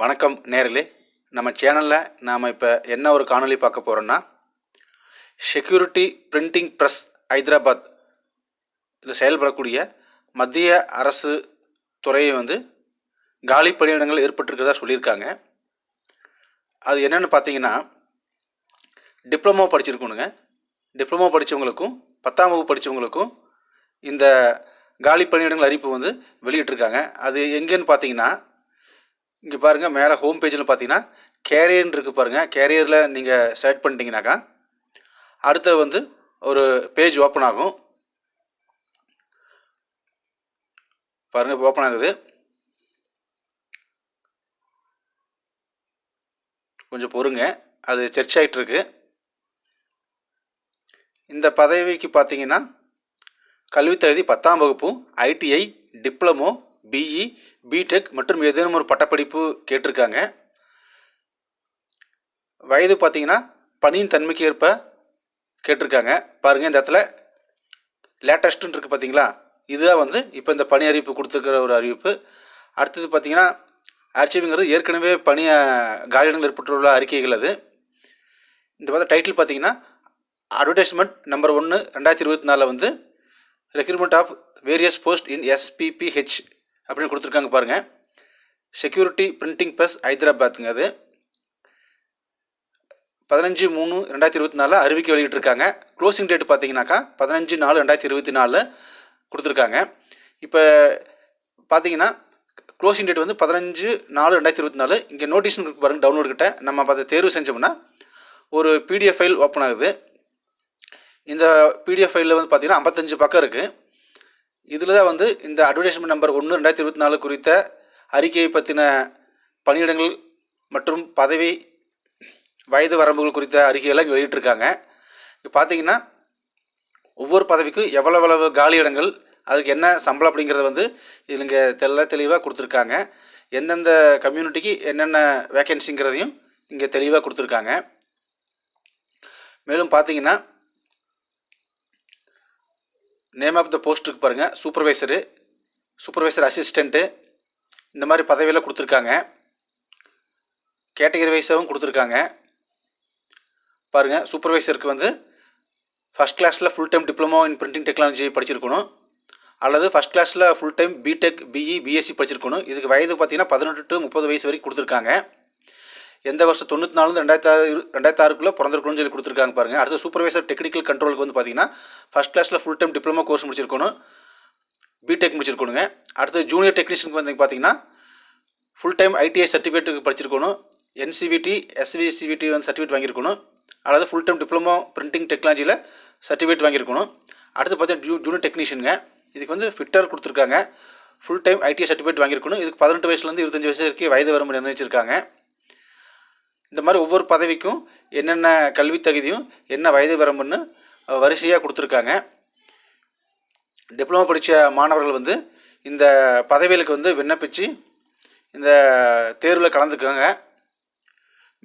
வணக்கம் நேர்களே. நம்ம சேனலில் நாம் இப்போ என்ன ஒரு காணொலி பார்க்க போகிறோன்னா செக்யூரிட்டி பிரிண்டிங் ப்ரெஸ் ஹைதராபாத் இதில் செயல்படக்கூடிய மத்திய அரசு துறையை வந்து காலி பணியிடங்கள் ஏற்பட்டிருக்கிறதா சொல்லியிருக்காங்க. அது என்னென்னு பார்த்தீங்கன்னா டிப்ளமோ படிச்சிருக்கணுங்க. டிப்ளமோ படித்தவங்களுக்கும் பத்தாம் வகுப்பு படித்தவங்களுக்கும் இந்த காலி பணியிடங்கள் அறிவிப்பு வந்து வெளியிட்டிருக்காங்க. அது எங்கேன்னு பார்த்தீங்கன்னா இங்கே பாருங்கள் மேலே ஹோம் பேஜில் பார்த்தீங்கன்னா கேரியர்னு இருக்குது பாருங்கள் கேரியரில் நீங்கள் செலக்ட் பண்ணிட்டீங்கனாக்கா அடுத்தது வந்து ஒரு பேஜ் ஓப்பன் ஆகும். பாருங்கள் ஓப்பன் ஆகுது. கொஞ்சம் பொறுங்க. அது சர்ச் ஆகிட்டுருக்கு இந்த பதவிக்கு பார்த்தீங்கன்னா கல்வித் தகுதி பத்தாம் வகுப்பும் ITI diploma BE B Tech மற்றும் ஏதேனும் ஒரு பட்டப்படிப்பு கேட்டிருக்காங்க. வயது பார்த்தீங்கன்னா பணியின் தன்மைக்கு ஏற்ப கேட்டிருக்காங்க. பாருங்கள் இந்த இடத்துல லேட்டஸ்ட்டுன்னு இருக்குது பார்த்தீங்களா? இதுதான் வந்து இப்போ இந்த பணி அறிவிப்பு கொடுத்துருக்கிற ஒரு அறிவிப்பு. அடுத்தது பார்த்தீங்கன்னா ஆர்ச்சிவிங்கிறது ஏற்கனவே பணி காலியிடங்கள் ஏற்பட்டுள்ள அறிக்கைகள் அது. இந்த பார்த்தா டைட்டில் பார்த்தீங்கன்னா அட்வர்டைஸ்மெண்ட் நம்பர் ஒன்று ரெண்டாயிரத்தி இருபத்தி நாலில் வந்து recruitment of various post in SBPH அப்படின்னு கொடுத்துருக்காங்க பாருங்கள் செக்யூரிட்டி பிரிண்டிங் ப்ரெஸ் ஹைதராபாத்துங்க அது. பதினஞ்சு மூணு ரெண்டாயிரத்தி இருபத்தி நாலில் அறிவிக்கை வெளியிட்டிருக்காங்க. க்ளோசிங் டேட் பார்த்தீங்கன்னாக்கா பதினஞ்சு நாலு ரெண்டாயிரத்தி இருபத்தி நாலில் கொடுத்துருக்காங்க. இப்போ பார்த்தீங்கன்னா க்ளோசிங் டேட் வந்து பதினஞ்சு நாலு ரெண்டாயிரத்தி இருபத்தி நாலு. இங்கே நோட்டீஸ் பாருங்கள் டவுன்லோட் கிட்ட. நம்ம அதை தேர்வு செஞ்சோம்னா ஒரு பிடிஎஃப் ஃபைல் ஓப்பன் ஆகுது. இந்த பிடிஎஃப் ஃபைலில் வந்து பார்த்தீங்கன்னா ஐம்பத்தஞ்சு பக்கம் இருக்குது இதில் தான் வந்து இந்த அட்வர்டைஸ்மெண்ட் நம்பர் ஒன்று ரெண்டாயிரத்தி இருபத்தி நாலு குறித்த அறிக்கையை பற்றின பணியிடங்கள் மற்றும் பதவி வயது வரம்புகள் குறித்த அறிக்கையெல்லாம் இங்கே வெளியிட்டிருக்காங்க. இப்போ பார்த்தீங்கன்னா ஒவ்வொரு பதவிக்கும் எவ்வளோ எவ்வளவு காலி இடங்கள் அதுக்கு என்ன சம்பளம் அப்படிங்கிறத வந்து இதில் இங்கே தெல்ல தெளிவாக கொடுத்துருக்காங்க. எந்தெந்த கம்யூனிட்டிக்கு என்னென்ன வேக்கன்சிங்கிறதையும் இங்கே தெளிவாக கொடுத்துருக்காங்க. மேலும் பார்த்தீங்கன்னா நேம் ஆஃப் த போஸ்ட்டுக்கு பாருங்கள் சூப்பர்வைசரு சூப்பர்வைசர் அசிஸ்டண்ட்டு இந்த மாதிரி பதவியெல்லாம் கொடுத்துருக்காங்க. கேட்டகரி வைஸாகவும் கொடுத்துருக்காங்க. பாருங்கள் சூப்பர்வைசருக்கு வந்து ஃபஸ்ட் கிளாஸில் full time diploma in printing technology படிச்சிருக்கணும். அல்லது ஃபஸ்ட் கிளாஸில் full time BTech BE BSc படிச்சிருக்கணும். இதுக்கு வயது பார்த்தீங்கன்னா பதினெட்டு டு முப்பது வயசு வரைக்கும் கொடுத்துருக்காங்க. எந்த வருஷம் தொண்ணூற்றி நாலு ரெண்டாயிரத்தி ஆறு ரெண்டாயிரத்தி ஆறுக்குள்ளே பிறந்திருக்கணும்னு சொல்லி கொடுத்துருக்காங்க பாருங்கள் அடுத்து சூப்பர்வைசர் டெக்னிக்கல் கண்ட்ரோலுக்கு வந்து பார்த்தீங்கன்னா ஃபஸ்ட் கிளாஸில் ஃபுல் டைம் டிப்ளமோ கோர்ஸ் முடிச்சிருக்கணும். பிடெக் முடிச்சிருக்கணுங்க. அடுத்து ஜூனியர் டெக்னீஷியனுக்கு வந்து பார்த்தீங்கன்னா ஃபுல் டைம் ஐடிஐ சர்டிஃபிகேட்டுக்கு படிச்சிருக்கணும். என்சிவிடி எஸ்விசிவிடி வந்து சர்டிஃபிகேட் வாங்கியிருக்கணும். அதாவது ஃபுல் டைம் டிப்ளமோ பிரிண்டிங் டெக்னாலஜியில் சர்டிஃபிகேட் வாங்கியிருக்கணும். அடுத்து பார்த்தீங்கன்னா ஜூ ஜூனியர் டெக்னீஷியனுங்க இதுக்கு வந்து ஃபிட்டர் கொடுத்துருக்காங்க. ஃபுல் டைம் ஐடிஐ சர்டிஃபிகேட் வாங்கியிருக்கணும். இதுக்கு பதினெட்டு வயசுலேருந்து இருபத்தஞ்சி வயசு வரைக்கும் வயது வரம்பு நிர்ணயிச்சிருக்காங்க. இந்த மாதிரி ஒவ்வொரு பதவிக்கும் என்னென்ன கல்வி தகுதியும் என்ன வயது வரம்புன்னு வரிசையாக கொடுத்துருக்காங்க. டிப்ளமோ படித்த மாணவர்கள் வந்து இந்த பதவிகளுக்கு வந்து விண்ணப்பித்து இந்த தேர்வில் கலந்துக்காங்க.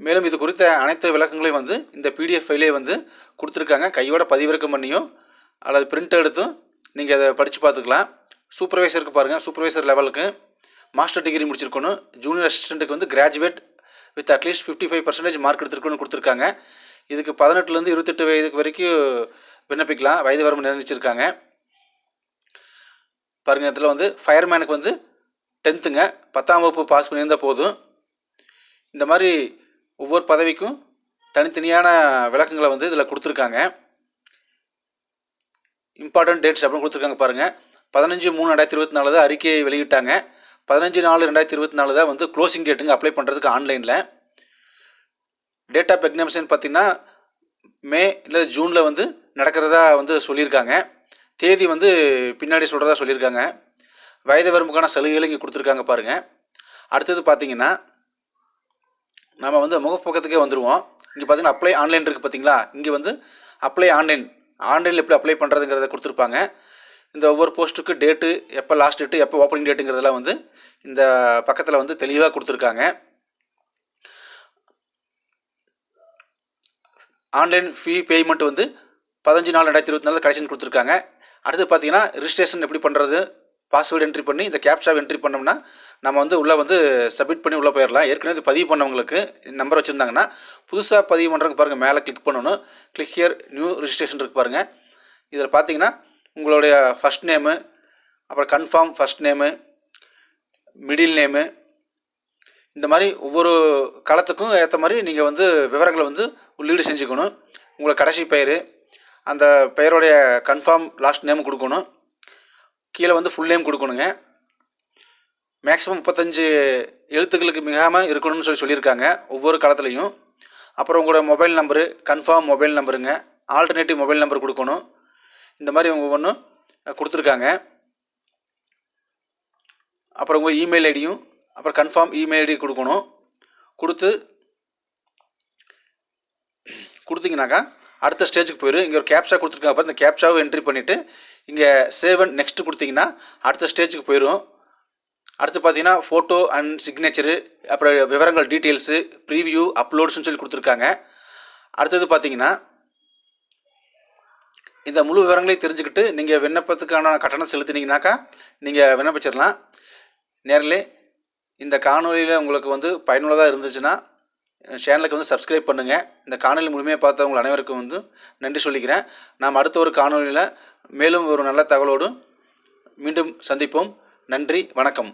மேலும் இது குறித்த அனைத்து விளக்கங்களையும் வந்து இந்த பிடிஎஃப் ஃபைலே வந்து கொடுத்துருக்காங்க. கையோட பதிவிறக்கம் பண்ணியும் அல்லது பிரிண்ட் எடுத்தும் நீங்கள் அதை படித்து பார்த்துக்கலாம். சூப்பர்வைசருக்கு பாருங்கள் சூப்பர்வைசர் லெவலுக்கு மாஸ்டர் டிகிரி முடிச்சிருக்கணும். ஜூனியர் அசிஸ்டண்ட்டுக்கு வந்து graduate with at least fifty five percentage mark எடுத்துருக்கணும்னு கொடுத்துருக்காங்க. இதுக்கு பதினெட்டுலேருந்து இருபத்தெட்டு வயதுக்கு வரைக்கும் விண்ணப்பிக்கலாம். வயது வரம்பு நிர்ணயிச்சிருக்காங்க. பாருங்கள் இதில் வந்து ஃபயர்மேனுக்கு வந்து டென்த்துங்க பத்தாம் வகுப்பு பாஸ் பண்ணியிருந்தால் போதும். இந்த மாதிரி ஒவ்வொரு பதவிக்கும் தனித்தனியான விளக்கங்களை வந்து இதில் கொடுத்துருக்காங்க. இம்பார்ட்டன்ட் டேட்ஸ் அப்படின்னு கொடுத்துருக்காங்க பாருங்கள் பதினஞ்சு மூணு ரெண்டாயிரத்தி இருபத்தி நாலு தான் அறிக்கையை வெளியிட்டாங்க. பதினஞ்சு நாலு ரெண்டாயிரத்தி இருபத்தி நாலு தான் வந்து க்ளோசிங் டேட்டுங்க அப்ளை பண்ணுறதுக்கு ஆன்லைனில் டேட் ஆஃப் எக்ஸாமினேஷன் பார்த்திங்கன்னா மே இல்லை ஜூனில் வந்து நடக்கிறதா வந்து சொல்லியிருக்காங்க. தேதி வந்து பின்னாடி சொல்கிறதா சொல்லியிருக்காங்க. வயது வரம்புக்கான சலுகைகளும் இங்கே கொடுத்துருக்காங்க பாருங்கள் அடுத்தது பார்த்தீங்கன்னா நம்ம வந்து முகப்பக்கத்துக்கே வந்துடுவோம் இங்கே பார்த்தீங்கன்னா அப்ளை ஆன்லைன் இருக்குது பார்த்தீங்களா? இங்கே வந்து அப்ளை ஆன்லைன் ஆன்லைனில் எப்படி அப்ளை பண்ணுறதுங்கிறத கொடுத்துருப்பாங்க. இந்த ஒவ்வொரு போஸ்ட்டுக்கு டேட்டு எப்போ லாஸ்ட் டேட்டு எப்போ ஓப்பனிங் டேட்டுங்கிறதெல்லாம் வந்து இந்த பக்கத்தில் வந்து தெளிவாக கொடுத்துருக்காங்க. ஆன்லைன் ஃபீ பேமெண்ட் வந்து பதினஞ்சு நாலு ரெண்டாயிரத்தி இருபத்தி நாலு கலெக்ஷன் கொடுத்துருக்காங்க. அடுத்து பார்த்தீங்கன்னா ரிஜிஸ்ட்ரேஷன் எப்படி பண்ணுறது பாஸ்வேர்டு என்ட்ரி பண்ணி இந்த கேப்ஷாவை என்ட்ரி பண்ணோம்னா நம்ம வந்து உள்ளே வந்து சப்மிட் பண்ணி உள்ளே போயிடலாம் ஏற்கனவே இது பதிவு பண்ணவங்களுக்கு நம்பர் வச்சுருந்தாங்கன்னா புதுசாக பதிவு பண்ணுறதுக்கு பாருங்கள் மேலே கிளிக் பண்ணணும். கிளிக் ஹியர் நியூ ரிஜிஸ்ட்ரேஷன் இருக்கு பாருங்கள் இதில் பார்த்தீங்கன்னா உங்களுடைய ஃபஸ்ட் நேமு அப்புறம் confirm first name middle name இந்த மாதிரி ஒவ்வொரு காலத்துக்கும் ஏற்ற மாதிரி நீங்கள் வந்து விவரங்களை வந்து உள்ளீடு செஞ்சுக்கணும். உங்களை கடைசி பெயர் அந்த பெயருடைய கன்ஃபார்ம் லாஸ்ட் நேம் கொடுக்கணும். கீழே வந்து ஃபுல் நேம் கொடுக்கணுங்க. மேக்ஸிமம் முப்பத்தஞ்சு எழுத்துக்களுக்கு மிகாமல் இருக்கணும்னு சொல்லி சொல்லியிருக்காங்க ஒவ்வொரு காலத்துலேயும் அப்புறம் உங்களோட மொபைல் நம்பரு கன்ஃபார்ம் மொபைல் நம்பருங்க ஆல்டர்னேட்டிவ் மொபைல் நம்பர் கொடுக்கணும். இந்த மாதிரி ஒவ்வொன்றும் கொடுத்துருக்காங்க. அப்புறம் உங்கள் இமெயில் ஐடியும் அப்புறம் கன்ஃபார்ம் இமெயில் ஐடி கொடுக்கணும். கொடுத்து கொடுத்தீங்கனாக்கா அடுத்த ஸ்டேஜுக்கு போயிடும் இங்கே ஒரு கேப்ஷா கொடுத்துருக்காங்க அப்புறம் இந்த கேப்ஷாவை என்ட்ரி பண்ணிவிட்டு இங்கே சேவன் நெக்ஸ்ட் கொடுத்தீங்கன்னா அடுத்த ஸ்டேஜுக்கு போயிடும் அடுத்து பார்த்தீங்கன்னா ஃபோட்டோ அண்ட் சிக்னேச்சரு அப்புறம் விவரங்கள் டீட்டெயில்ஸு ப்ரீவியூ அப்லோட்ஸ்னு சொல்லி கொடுத்துருக்காங்க. அடுத்தது பார்த்தீங்கன்னா இந்த முழு விவரங்களையும் தெரிஞ்சுக்கிட்டு நீங்கள் விண்ணப்பத்துக்கான கட்டணம் செலுத்தினீங்கனாக்கா நீங்கள் விண்ணப்பிச்சிடலாம். நேரிலே இந்த காணொலியில் உங்களுக்கு வந்து பயனுள்ளதாக இருந்துச்சுன்னா சேனலுக்கு வந்து சப்ஸ்கிரைப் பண்ணுங்கள் இந்த காணொலி முழுமையாக பார்த்தவங்க அனைவருக்கும் வந்து நன்றி சொல்லிக்கிறேன். நாம் அடுத்த ஒரு காணொலியில் மேலும் ஒரு நல்ல தகவலோடு மீண்டும் சந்திப்போம். நன்றி வணக்கம்.